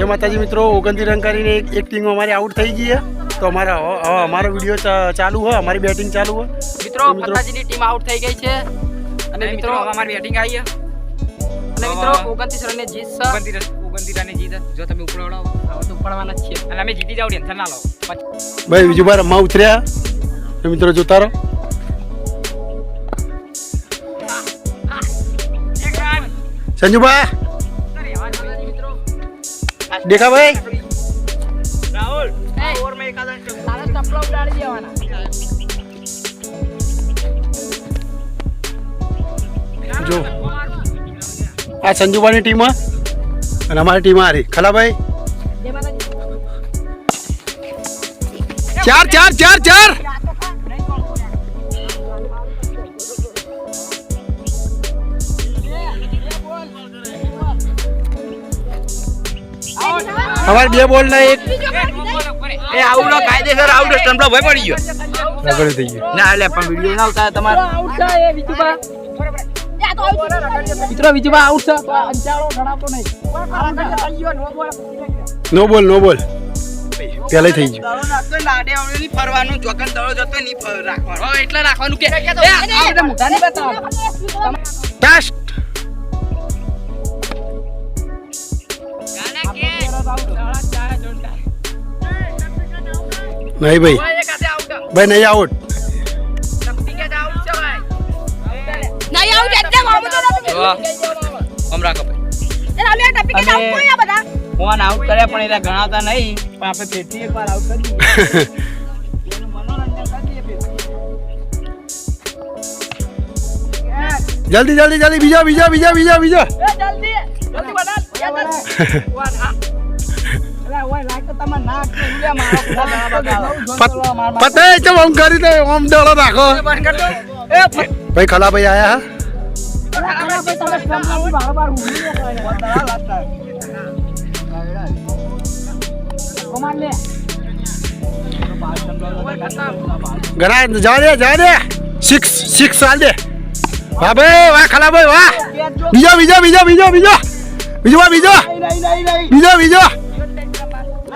જય માતાજી મિત્રો ઓગણતી રન કરીને એક એક ટીમ અમારી આઉટ થઈ ગઈ તો અમારા અમારો વીડિયો ચાલુ હોય અમારી બેટિંગ ચાલુ હોય. મિત્રો તો ટીમ આઉટ થઈ ગઈ છે. અને મિત્રો હવે અમારી બેટિંગ આવી અને મિત્રો ઓગણત્રીસ રનની જીત છે. ઓગણતી રન- જીત. જો તમે હવે તો ઉપડવાના જ છે અને અમે જીતી જાવ ટેન્શન ના લો. ભાઈ બીજું બાર રમવા ઉતર્યા? મિત્રો જોતા રહો. સંજુભા! દેખા ભાઈ. રાહુલ તારા ચપલા ઉડાડી દેવાના. જો. આ સંજુબાની ટીમ અને અમારી ટીમ આ રહી. ખલાભાઈ ચાર ચાર ચાર ચાર. અમારે બે બોલ ના એક એ આઉટ કાયદેસર આઉટ સ્ટમ્પ ભય પડી ગયો રગડ્યું થઈ ગયો ના એટલે પણ વિડિયો ના આવતા તમારે આઉટ છે એ વિજુબા મિત્રો વિજુબા આઉટ છે તો અંચાળો નહીં નો બોલ નો બોલ થઈ ગયું ફરવાનું દડો જતો નહીં રાખવાનો એટલે રાખવાનું કે નહીં બતાવો નહીં ભાઈ. ભાઈ નહીં આઉટ નહીં આવું એટલે મામું તો આ બધા. ફોન આઉટ કર્યા પણ એટલે ગણાતા નહીં. પણ આપણે ફેરથી એકવાર આઉટ કરી. જલ્દી જલ્દી જલ્દી બીજા બીજા બીજા બીજા બીજા. જલ્દી. જલ્દી બનાવ. પત- પતે ચમ આમ કરી દે આમ દડો રાખો ભાઈ ખલા ભાઈ આયા હા? ઘણા જા દે જા દે. સિક્સ સિક્સ ચાલ દે. વાહ ભાઈ વાહ ખલા ભાઈ વાહ. બીજો બીજો બીજો બીજો બીજો. બીજો બીજો. બીજો બીજો.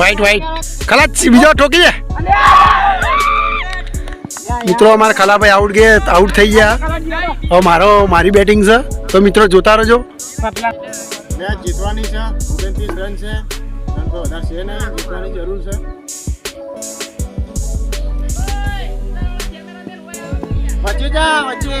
વાઈટ વાઈટ ખલા બીજો ઠોકી મિત્રો, અમારા ખલાભાઈ આઉટ ગયા આઉટ થઈ ગયા. હવે મારો, મારી બેટિંગ છે. તો મિત્રો, જોતા રહેજો. મેચ જીતવાની છે ઓગણત્રીસ રન છે. રન તો વધારે છે ને જીતવાની જરૂર છે. વચ્ચે જા, વચ્ચે.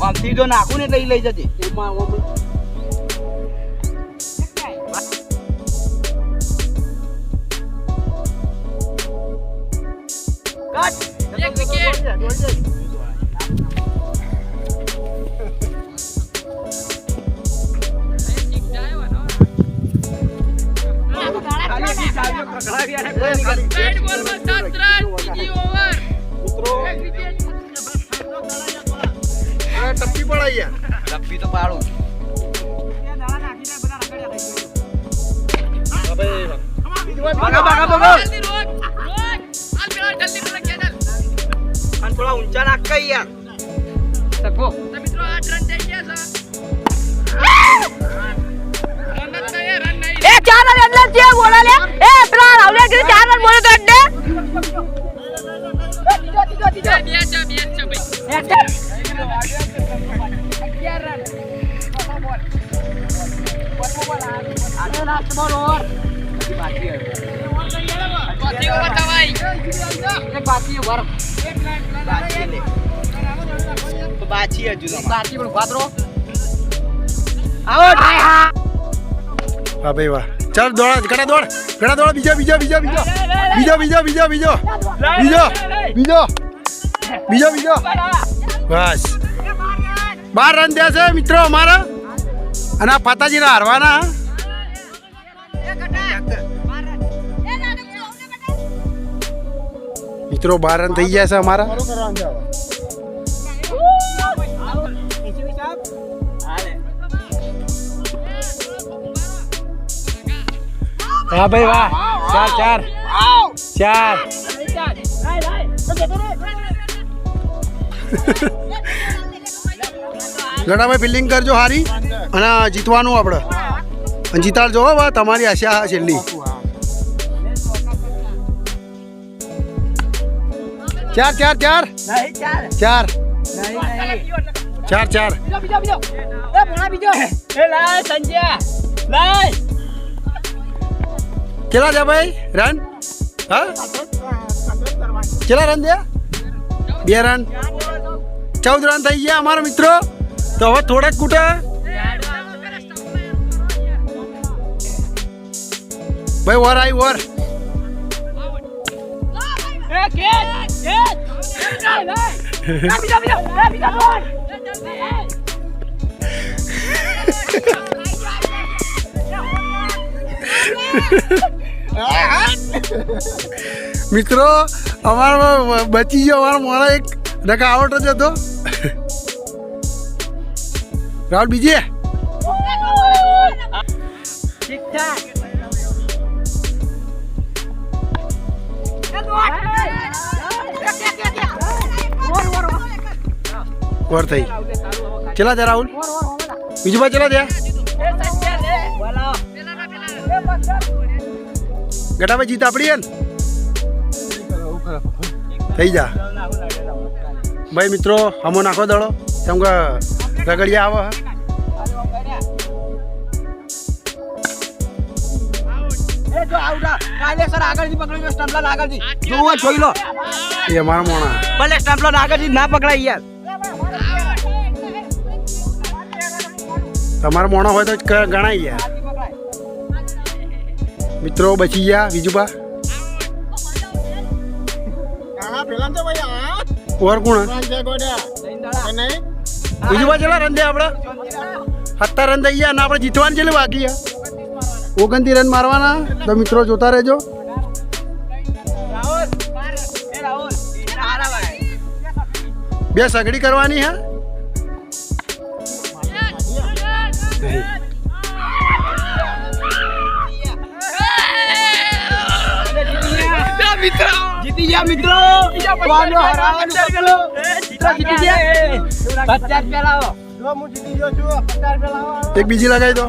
આમથી જો નાખું ને એટલે લઈ જજે. ટપ્પી પડાઈ યાર લપી તો પાડું ભાગા ભાગા ભાગા જલ્દી છોકરો ટપ્પી પડાય યાર. ટપ્પી તો પાડું. થોડા ઊંચા નાખ યાર શકો મિત્રો આ રન થઈ ગયા છે ચાર રન જે બોલા લે એ પેલા રાવલે ચાર રન બોલે તો એટલે બે છે બે છે ભાઈ ચોથી ઓવર દવાઈ એક બાકી ઊભા રહો. બાચી લે તો બાચી હજુ. બાકી પણ રહો. આવો વાહ ભાઈ વાહ દોડ ઘણા દોડ ઘણા દોડ બીજો બીજો બીજો બીજો બીજો બીજો બીજો બીજો બીજો બીજો બીજો બીજો. બસ. બાર રન થયા છે મિત્રો અમારા. અને આ ફાતાજીના હારવાના. મિત્રો બાર રન થઈ ગયા છે અમારા. હા ભાઈ વાહ. ચાર ચાર. ચાર. ગડાભાઈ ફિલ્ડિંગ કરજો હારી અને જીતવાનું આપણે. જીતાડ જો બા તમારી આશા છેલ્લી. ચાર ચાર ચાર? ચાર. ચાર ચાર. કેટલા છે ભાઈ? રન હા? કેટલા રન થયા? બે રન ચૌદ રન થઈ ગયા અમારા મિત્રો. તો હવે થોડાક કૂટા ભાઈ, વર આવી વર. મિત્રો અમારો બચી ગયો, અમારો મોડો એક આવડતો જ હતો. રાહુલ, બીજી? વર થઈ. ચલા જા રાહુલ? બીજું ભાઈ ચલા જા ગટાભાઈ જીત આપડી ને થઈ જા. ભાઈ મિત્રો હમો નાખો દડો. કેમ કે રગડિયા આવે તમારા મોણો હોય તો ગણાય ગયા મિત્રો બચી ગયા બીજું બા બીજું બાજુ આપણે સત્તર રન થઈ અને આપણે જીતવાનું છે બાકી ઓગણતી રન મારવાના. તો મિત્રો જોતા રહેજો. બે સગડી કરવાની હા? ગયા મિત્રો? વાનો હરાવાનું પેલો મિત્રો જીતી ગયા પચાસ પેલા આવો જો હું જીતી ગયો છું. પચાસ પેલા આવો. એક બીજી લગાવી દો.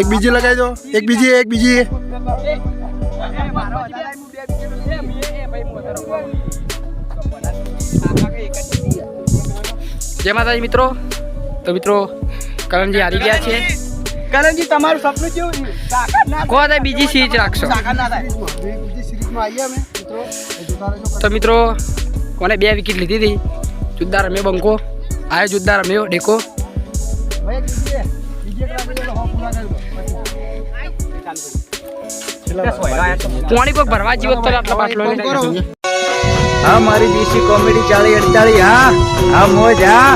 એક બીજી લગાવી દો. એક બીજી એક બીજી. જય માતાજી મિત્રો. તો મિત્રો કરણજી હારી ગયા છે. કરણજી તમારું સપનું કેવું છે? કહો બીજી સીટ રાખશો. મેચમાં મિત્રો. તો મિત્રો કોને બે વિકેટ લીધી હતી? જુદ્દાર રમ્યો બંકો આ જુદ્દાર રમ્યો ડેકો. પાણી કોઈક ભરવા જીવો તો આટલા પાટલો હા મારી બીસી કોમેડી ચાલી અડતાળી હા હા મોજ હા.